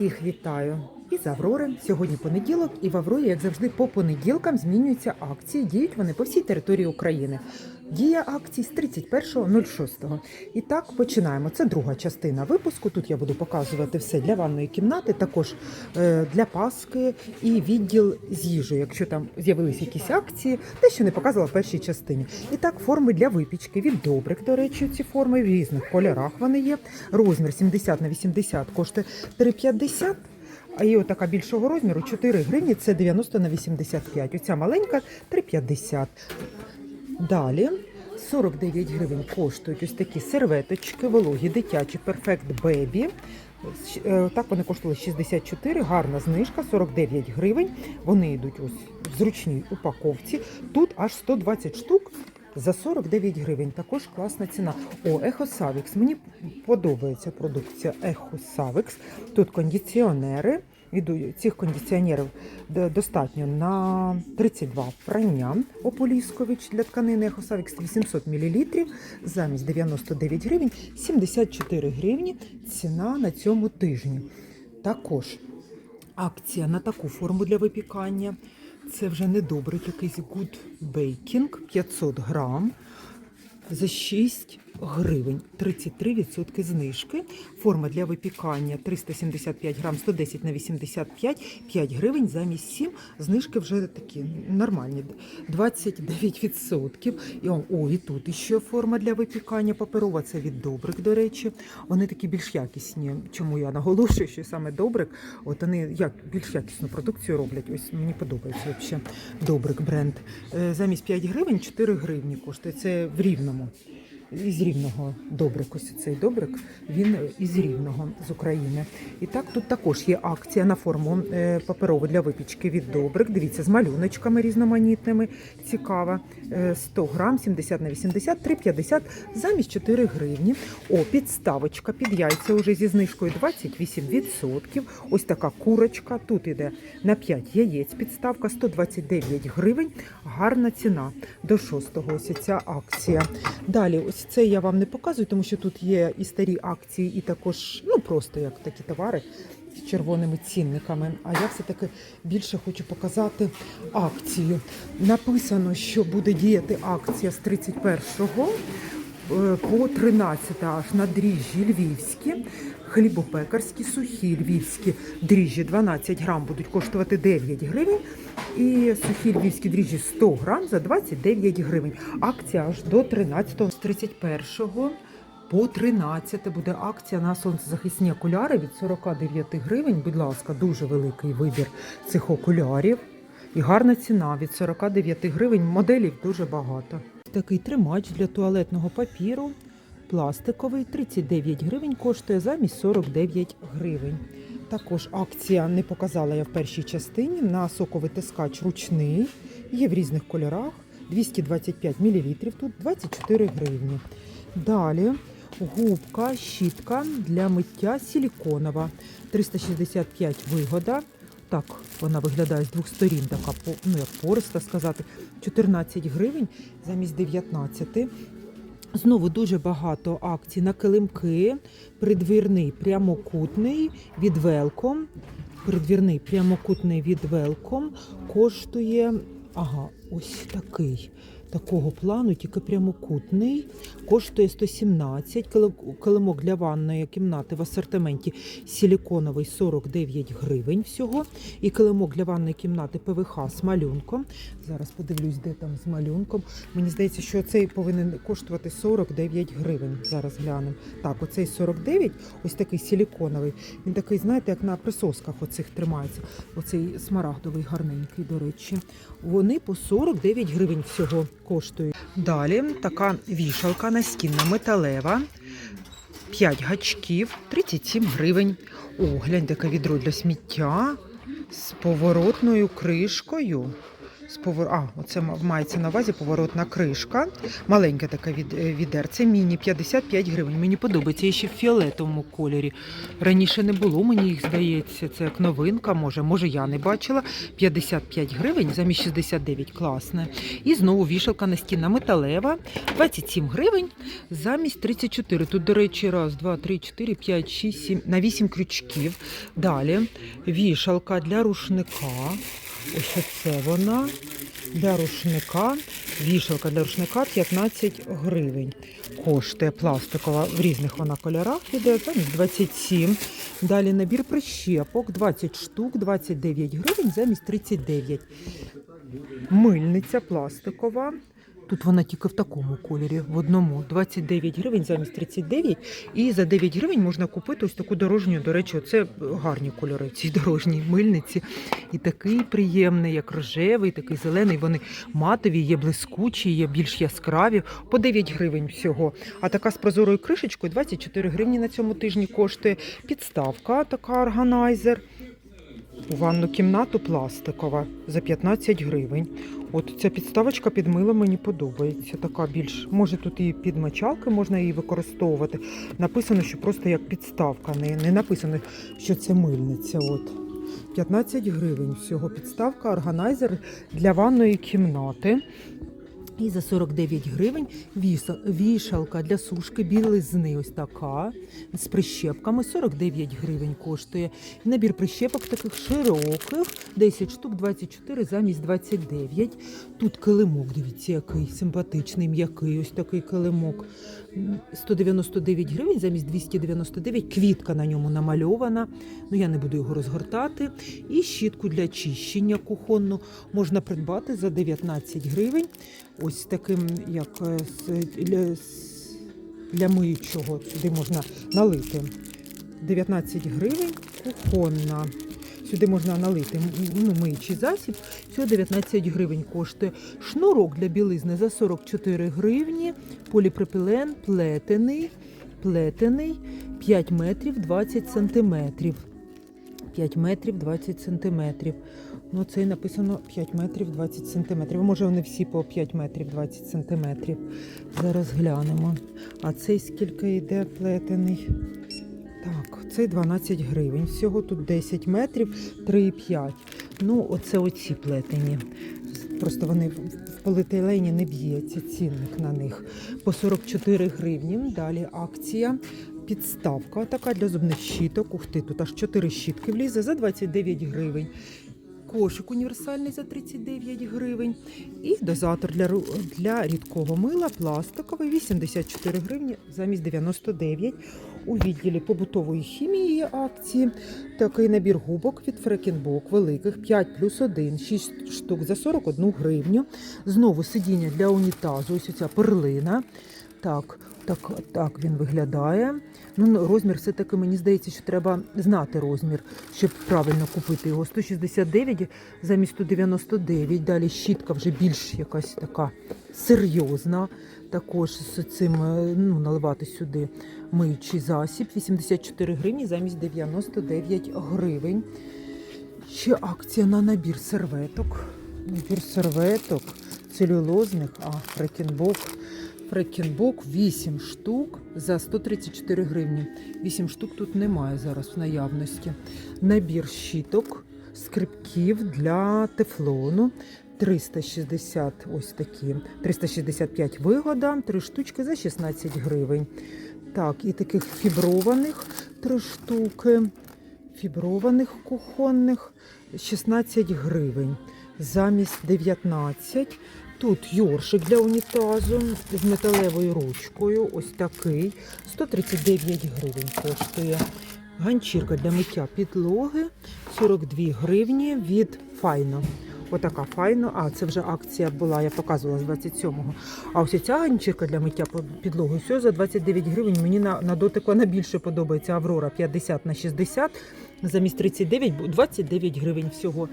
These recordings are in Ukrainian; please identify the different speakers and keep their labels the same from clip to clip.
Speaker 1: Їх вітаю із Аврори. Сьогодні понеділок, і в Аврорі, як завжди, по понеділкам змінюються акції. Діють вони по всій території України. Дія акцій з 31.06. І так починаємо. Це друга частина випуску. Тут я буду показувати все для ванної кімнати, також е, для паски і відділ з їжею, якщо там з'явилися якісь акції, те, що не показувала в першій частині. І так, форми для випічки від добрик. До речі, ці форми в різних кольорах вони є. Розмір 70 на 80 коштує 3,50. А є отака більшого розміру 4 гривні, це 90 на 85. Оця маленька 3,50. Далі 49 гривень коштують ось такі серветочки, вологі, дитячі, Perfect Baby. Е, Так вони коштували 64, гарна знижка, 49 гривень. Вони йдуть ось в зручній упаковці. Тут аж 120 штук за 49 гривень. Також класна ціна. О, Ехо Савікс. Мені подобається продукція Ехо Савікс. Тут кондиціонери. Іду- Цих кондиціонерів достатньо на 32 прання ополіскович для тканини Ехосавікс 800 мл замість 99 гривень 74 гривні ціна на цьому тижні. Також акція на таку форму для випікання. Це вже недобрий якийсь Good Baking 500 грам за 6 гривень, 33% знижки. Форма для випікання 375 грам, 110 на 85, 5 гривень замість 7. Знижки вже такі нормальні, 29%. І, о, і тут ще форма для випікання паперова, це від Добрик, до речі. Вони такі більш якісні. Чому я наголошую, що саме Добрик, от вони як більш якісну продукцію роблять. Ось мені подобається взагалі Добрик бренд. Е, Замість 5 гривень 4 гривні коштує. Це в рівному. Із рівного добрик, ось цей добрик, він із рівного з України. І так тут також є акція на форму е, паперову для випічки від добрик. Дивіться, з малюночками різноманітними. Цікава. Е, 100 грам, 70 на 80, 3,50 замість 4 гривні. О, підставочка під яйця уже зі знижкою 28%. Ось така курочка. Тут іде на 5 яєць підставка 129 гривень. Гарна ціна до 6-го. Ось ця акція. Далі, ось це я вам не показую, тому що тут є і старі акції, і також ну просто як такі товари з червоними цінниками. А я все-таки більше хочу показати акцію. Написано, що буде діяти акція з 31-го е, по 13 аж на дріжджі львівські. Хлібопекарські, сухі львівські дріжджі 12 грам будуть коштувати 9 гривень. І сухі львівські дріжджі 100 грам за 29 гривень. Акція аж до 13 з 31 по 13 буде акція на сонцезахисні окуляри від 49 гривень. Будь ласка, дуже великий вибір цих окулярів. І гарна ціна від 49 гривень. Моделів дуже багато. Такий тримач для туалетного папіру. Пластиковий 39 гривень коштує замість 49 гривень. Також акція не показала я в першій частині на соковитискач ручний. Є в різних кольорах. 225 мл, тут 24 гривні. Далі губка, щітка для миття силіконова. 365 вигода. Так, вона виглядає з двох сторін, така ну, як пориста сказати. 14 гривень замість 19. Знову дуже багато акцій на килимки. Придвірний прямокутний від Велком. Придвірний прямокутний від Велком коштує. Ага, ось такий. Такого плану, тільки прямокутний, коштує 117. Кили- Килимок для ванної кімнати в асортименті силіконовий 49 гривень всього. І килимок для ванної кімнати ПВХ з малюнком. Зараз подивлюсь, де там з малюнком. Мені здається, що цей повинен коштувати 49 гривень. Зараз глянемо. Так, оцей 49, ось такий силіконовий. Він такий, знаєте, як на присосках оцих тримається. Оцей смарагдовий гарненький, до речі. Вони по 49 гривень всього коштують. Далі така вішалка настінна металева. 5 гачків, 37 гривень. О, глянь, таке відро для сміття з поворотною кришкою. З повор... А, оце мається на увазі поворотна кришка. Маленьке таке від... е, відерце, міні 55 гривень. Мені подобається. І ще в фіолетовому кольорі. Раніше не було, мені їх здається, це як новинка, може, може я не бачила. 55 гривень замість 69, класне. І знову вішалка настінна металева, 27 гривень замість 34. Тут, до речі, раз, два, три, чотири, п'ять, шість, сім, на 8 крючків. Далі вішалка для рушника. Ось оце вона. Для рушника. Вішалка для рушника 15 гривень. Коштує пластикова в різних вона кольорах іде, замість 27. Далі набір прищепок 20 штук, 29 гривень замість 39. Мильниця пластикова. Тут вона тільки в такому кольорі, в одному 29 гривень замість 39. І за 9 гривень можна купити ось таку дорожню. До речі, це гарні кольори в цій дорожній мильниці. І такий приємний, як рожевий, такий зелений. Вони матові, є блискучі, є більш яскраві. По 9 гривень всього. А така з прозорою кришечкою 24 гривні на цьому тижні коштує. Підставка, така органайзер. У ванну кімнату пластикова за 15 гривень. От ця підставочка під мило мені подобається. Така більш, може тут і під мочалки можна її використовувати. Написано, що просто як підставка, не, не написано, що це мильниця. От. 15 гривень всього підставка, органайзер для ванної кімнати. І за 49 гривень вішалка для сушки білизни ось така з прищепками 49 гривень коштує. Набір прищепок таких широких, 10 штук, 24 замість 29. Тут килимок, дивіться, який симпатичний, м'який, ось такий килимок. 199 гривень замість 299. Квітка на ньому намальована. Ну я не буду його розгортати. І щітку для чищення кухонну можна придбати за 19 гривень. Ось таким, як е, для, для миючого, сюди можна налити 19 гривень кухонна. Сюди можна налити ну, миючий засіб. Всього 19 гривень коштує. Шнурок для білизни за 44 гривні. Поліпропілен плетений, плетений 5 метрів 20 сантиметрів. 5 метрів 20 сантиметрів. Ну, це написано 5 метрів 20 сантиметрів. Може, вони всі по 5 метрів 20 сантиметрів. Зараз глянемо. А цей скільки йде плетений? Так, цей 12 гривень. Всього тут 10 метрів, 3,5. Ну, оце оці плетені. Просто вони в поліетилені не б'ється цінник на них. По 44 гривні. Далі акція. Підставка така для зубних щіток. Ух ти, тут аж 4 щітки влізе за 29 гривень. Кошик універсальний за 39 гривень. І дозатор для, для рідкого мила пластиковий 84 гривні замість 99. У відділі побутової хімії є акції. Такий набір губок від Фрекінбок великих 5 плюс 1, 6 штук за 41 гривню. Знову сидіння для унітазу, ось ця перлина. Так, так, так він виглядає. Ну, ну, розмір все-таки мені здається, що треба знати розмір, щоб правильно купити його. 169 замість 199. Далі щітка вже більш якась така серйозна. Також з цим е, ну, наливати сюди миючий засіб. 84 гривні замість 99 гривень. Ще акція на набір серветок. Набір серветок целюлозних, а фрекінбок. Фрекінбок 8 штук за 134 гривні. 8 штук тут немає зараз в наявності. Набір щіток, скрипків для тефлону. 360 ось такі. 365 вигода, 3 штучки за 16 гривень. Так, і таких фіброваних 3 штуки. Фіброваних кухонних 16 гривень. Замість 19. Тут йоршик для унітазу з металевою ручкою. Ось такий. 139 гривень коштує. Ганчірка для миття підлоги 42 гривні від Файно. Отака файно. А, це вже акція була, я показувала з 27-го. А ось ця ганчірка для миття підлоги все за 29 гривень. Мені на, на дотик вона більше подобається. Аврора 50 на 60, замість 39, 29 гривень всього.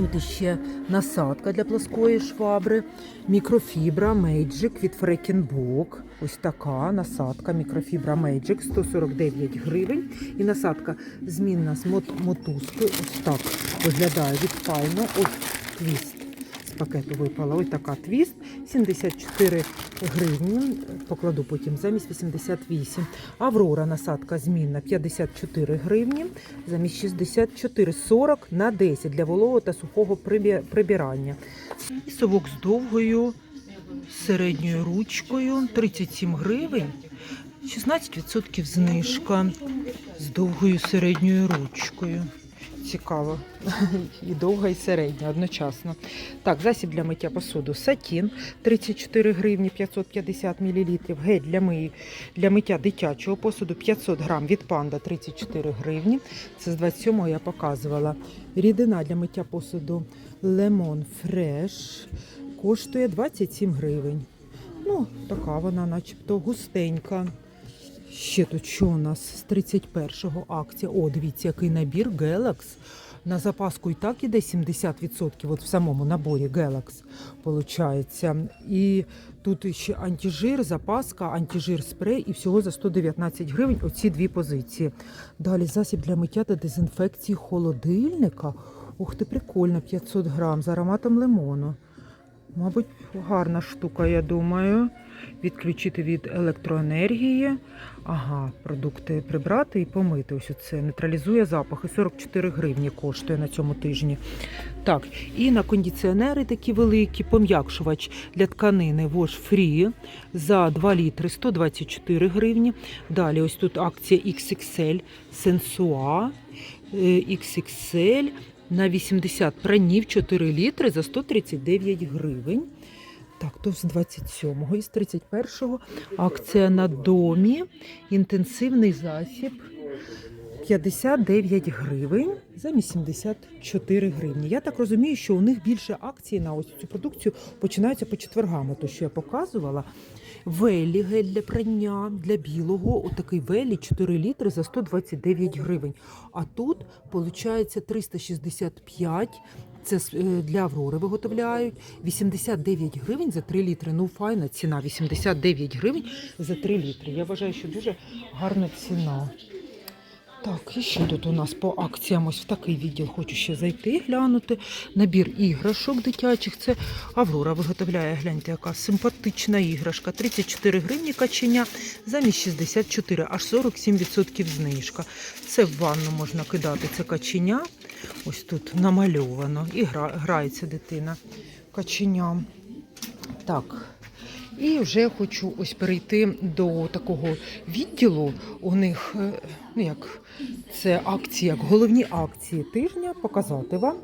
Speaker 1: Тут іще насадка для плоскої швабри, мікрофібра Magic від Фрекінбок. Ось така насадка мікрофібра Magic 149 гривень. І насадка змінна з мот- мотузки. Ось так виглядає від Файно. Ось твіст. З пакету випала. Ось така твіст 74 гривні. Покладу потім замість 88. Аврора насадка змінна 54 гривні. Замість 64 40 на 10 для вологого та сухого прибирання. Совок з довгою середньою ручкою 37 гривень. 16% знижка з довгою середньою ручкою. Цікаво. І довга, і середня одночасно. Так, засіб для миття посуду Сатін 34 гривні 550 мл. Гель для, ми... для миття дитячого посуду 500 грам від панда 34 гривні. Це з 27-го я показувала. Рідина для миття посуду Lemon Fresh коштує 27 гривень. Ну, така вона, начебто, густенька. Ще тут що у нас з 31-го акція? О, дивіться, який набір Galax. На запаску і так іде 70% от в самому наборі Galax, виходить. І тут ще антижир, запаска, антижир спрей і всього за 119 гривень оці дві позиції. Далі засіб для миття та дезінфекції холодильника. Ух ти, прикольно, 500 грам з ароматом лимону. Мабуть, гарна штука, я думаю. Відключити від електроенергії. Ага, продукти прибрати і помити. Ось це нейтралізує запахи. 44 гривні коштує на цьому тижні. Так, і на кондиціонери такі великі, пом'якшувач для тканини Wash Free за 2 літри 124 гривні. Далі ось тут акція XXL Sensua XXL на 80 пранів 4 літри за 139 гривень. Так, то з 27-го і з 31-го акція на домі. Інтенсивний засіб 59 гривень за 84 гривні. Я так розумію, що у них більше акцій на ось цю продукцію починаються по четвергам, то що я показувала. Велі гель для прання для білого, отакий велі 4 літри за 129 гривень. А тут виходить 365 це е, для Аврори виготовляють 89 гривень за 3 літри. Ну, файна ціна 89 гривень за 3 літри. Я вважаю, що дуже гарна ціна. Так, і що тут у нас по акціям? Ось в такий відділ хочу ще зайти, глянути. Набір іграшок дитячих. Це Аврора виготовляє. Гляньте, яка симпатична іграшка. 34 гривні каченя замість 64, аж 47% знижка. Це в ванну можна кидати це каченя. Ось тут намальовано. І гра, грається дитина каченям. Так. І вже хочу ось перейти до такого відділу. У них е, ну як це акції, як головні акції тижня, показати вам.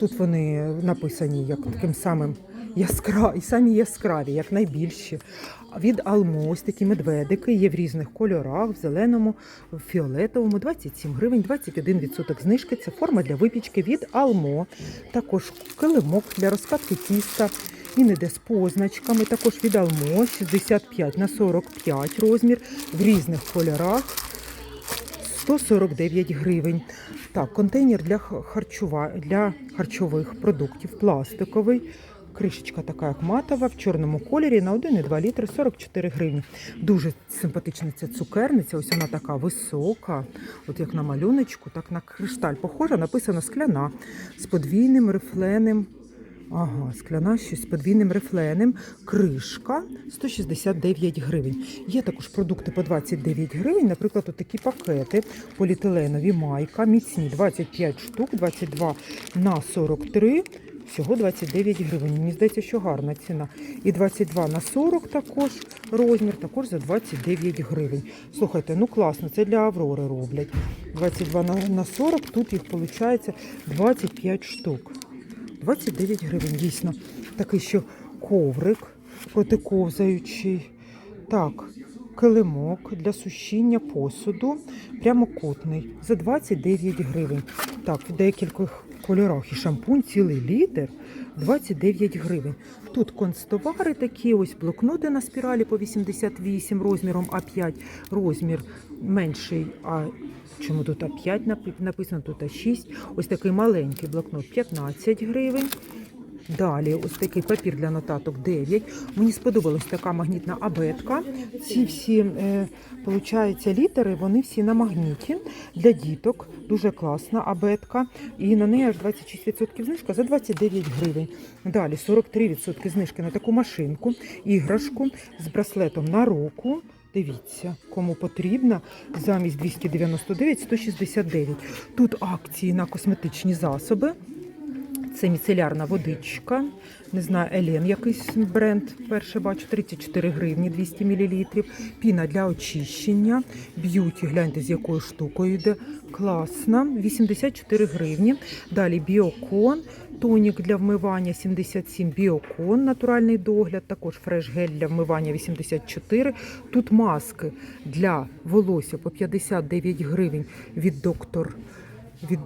Speaker 1: Тут вони написані як таким самим яскраві, самі яскраві, як найбільші. Від Алмо ось такі медведики є в різних кольорах, в зеленому, в фіолетовому, 27 гривень, 21% знижки. Це форма для випічки від Алмо. Також килимок для розкатки тіста. Він іде з позначками, також від Алмо 65 на 45 розмір в різних кольорах. 149 гривень. Так, контейнер для харчова, для харчових продуктів пластиковий. Кришечка така, як матова, в чорному кольорі на 1,2 літри 44 гривні. Дуже симпатична ця цукерниця. Ось вона така висока, от як на малюночку, так на кришталь похожа, написано скляна з подвійним рифленим Ага, скляна щось з подвійним рифленем. Кришка 169 гривень. Є також продукти по 29 гривень, наприклад, такі пакети поліетиленові майка, міцні 25 штук, 22 на 43. Всього 29 гривень. Мені здається, що гарна ціна. І 22 на 40 також розмір, також за 29 гривень. Слухайте, ну класно, це для Аврори роблять. 22 на на 40, тут їх виходить 25 штук. 29 гривень, дійсно. Такий ще коврик протиковзаючий. Так, килимок для сушіння посуду. Прямокутний за 29 гривень. Так, в деяких кольорах і шампунь цілий літр 29 гривень. Тут концтовари такі, ось блокноти на спіралі по 88 розміром А5, розмір менший, а чому тут А5 написано, тут А6. Ось такий маленький блокнот 15 гривень. Далі ось такий папір для нотаток 9. Мені сподобалась така магнітна абетка. Ці всі, е, виходить, літери, вони всі на магніті для діток. Дуже класна абетка. І на неї аж 26% знижка за 29 гривень. Далі 43% знижки на таку машинку, іграшку з браслетом на руку. Дивіться, кому потрібно, замість 299 169. Тут акції на косметичні засоби. Це міцелярна водичка. Не знаю, Елен якийсь бренд. Перше бачу 34 гривні 200 мл. Піна для очищення. Б'юті, гляньте, з якою штукою йде. Класна. 84 гривні. Далі біокон. Тонік для вмивання 77 біокон, натуральний догляд, також фреш-гель для вмивання 84. Тут маски для волосся по 59 гривень від доктор від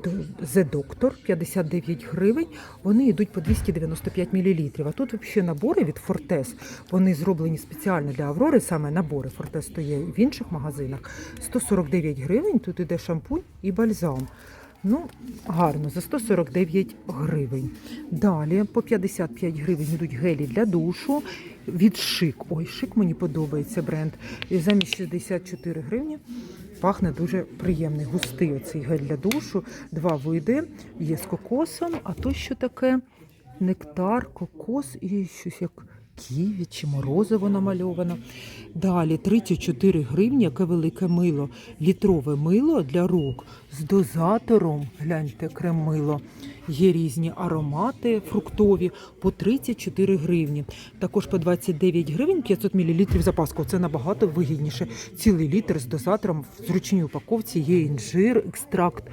Speaker 1: The Doctor 59 гривень. Вони йдуть по 295 мл. А тут взагалі набори від Fortes. Вони зроблені спеціально для Аврори, саме набори Fortes то є в інших магазинах. 149 гривень. Тут іде шампунь і бальзам. Ну, гарно, за 149 гривень. Далі по 55 гривень йдуть гелі для душу від шик. Ой, шик мені подобається бренд. І замість 64 гривні пахне дуже приємний. Густий оцей гель для душу. Два види. Є з кокосом, а то що таке? Нектар, кокос і щось як ківі чи морозиво намальовано. Далі 34 гривні, яке велике мило. Літрове мило для рук з дозатором. Гляньте, крем-мило. Є різні аромати фруктові по 34 гривні. Також по 29 гривень 500 мл запаску. Це набагато вигідніше. Цілий літр з дозатором в зручній упаковці є інжир, екстракт,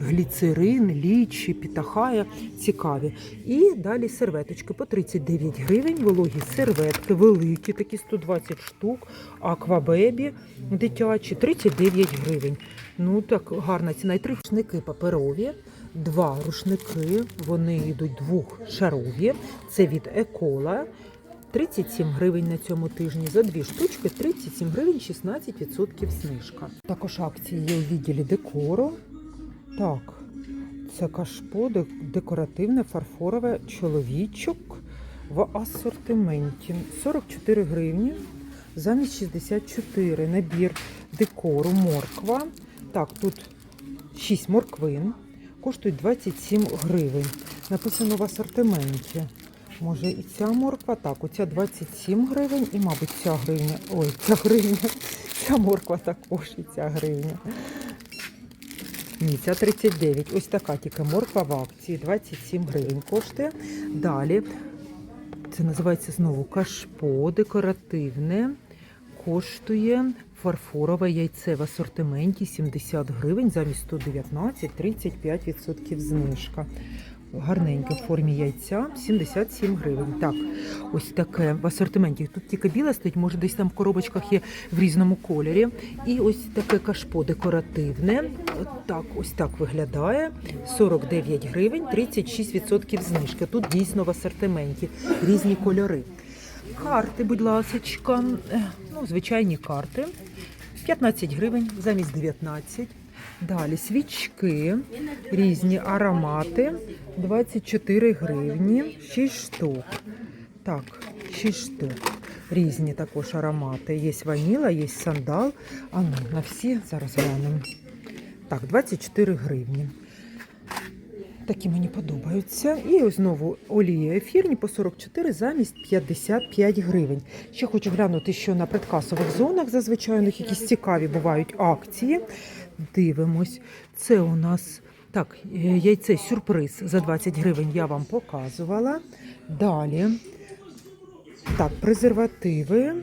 Speaker 1: гліцерин, лічі, пітахая. Цікаві. І далі серветочки по 39 гривень. Вологі серветки, великі, такі 120 штук. Аквабебі дитячі 39 гривень. Ну так гарна ціна. І три рушники паперові. Два рушники, вони йдуть двохшарові. Це від Екола. 37 гривень на цьому тижні. За дві штучки 37 гривень 16% знижка. Також акції є у відділі декору. Так, це кашпо, декоративне фарфорове чоловічок в асортименті. 44 гривні замість 64. Набір декору, морква. Так, тут 6 морквин. Коштують 27 гривень. Написано в асортименті. Може і ця морква, так, оця 27 гривень і, мабуть, ця гривня. Ой, ця гривня. Ця морква також і ця гривня. Ні, ця 39. Ось така тільки морква в акції. 27 гривень коштує. Далі. Це називається знову кашпо декоративне. Коштує фарфорове яйце в асортименті 70 гривень, замість 119 35% знижка. Гарненьке в формі яйця 77 гривень. Так, ось таке в асортименті. Тут тільки біле стоїть, може десь там в коробочках є в різному кольорі. І ось таке кашпо декоративне. Так, ось так виглядає. 49 гривень, 36% знижки. Тут дійсно в асортименті різні кольори. Карти, будь ласочка. Ну, звичайні карти. 15 гривень замість 19. Далі свічки, різні аромати. 24 гривні, 6 штук. Так, 6 штук. Різні також аромати. Є ваніла, є сандал. А ну, на всі зараз глянемо. Так, 24 гривні. Такі мені подобаються. І знову олії ефірні по 44 замість 55 гривень. Ще хочу глянути, що на предкасових зонах зазвичай у них якісь цікаві бувають акції. Дивимось. Це у нас так, яйце сюрприз за 20 гривень я вам показувала. Далі. Так, презервативи.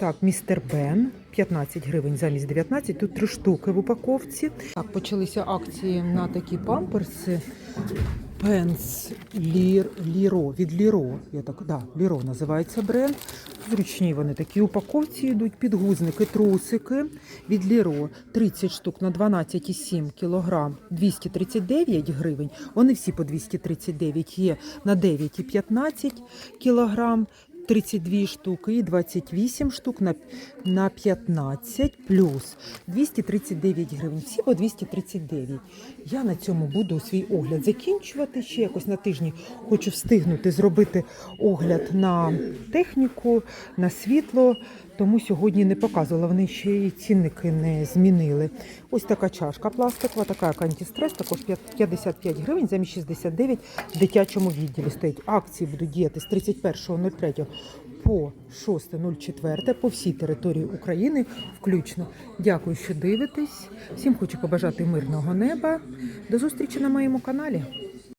Speaker 1: Так, містер Бен 15 гривень замість 19. Тут три штуки в упаковці. Так, почалися акції на такі памперси. Пенс Лір, Ліро від Ліро. Я так, да, Ліро називається бренд. Зручні вони такі упаковці йдуть. Підгузники, трусики від Ліро. 30 штук на 12,7 кг 239 гривень. Вони всі по 239 є на 9,15 кг 32 штуки і 28 штук на, на 15 плюс 239 гривень. Всі по 239. Я на цьому буду свій огляд закінчувати. Ще якось на тижні хочу встигнути зробити огляд на техніку, на світло. Тому сьогодні не показувала. Вони ще й цінники не змінили. Ось така чашка пластикова, така як антистрес, також 55 гривень, замість 69 в дитячому відділі стоїть. Акції будуть діяти з 31.03 по 6.04 по всій території України включно. Дякую, що дивитесь. Всім хочу побажати мирного неба. До зустрічі на моєму каналі.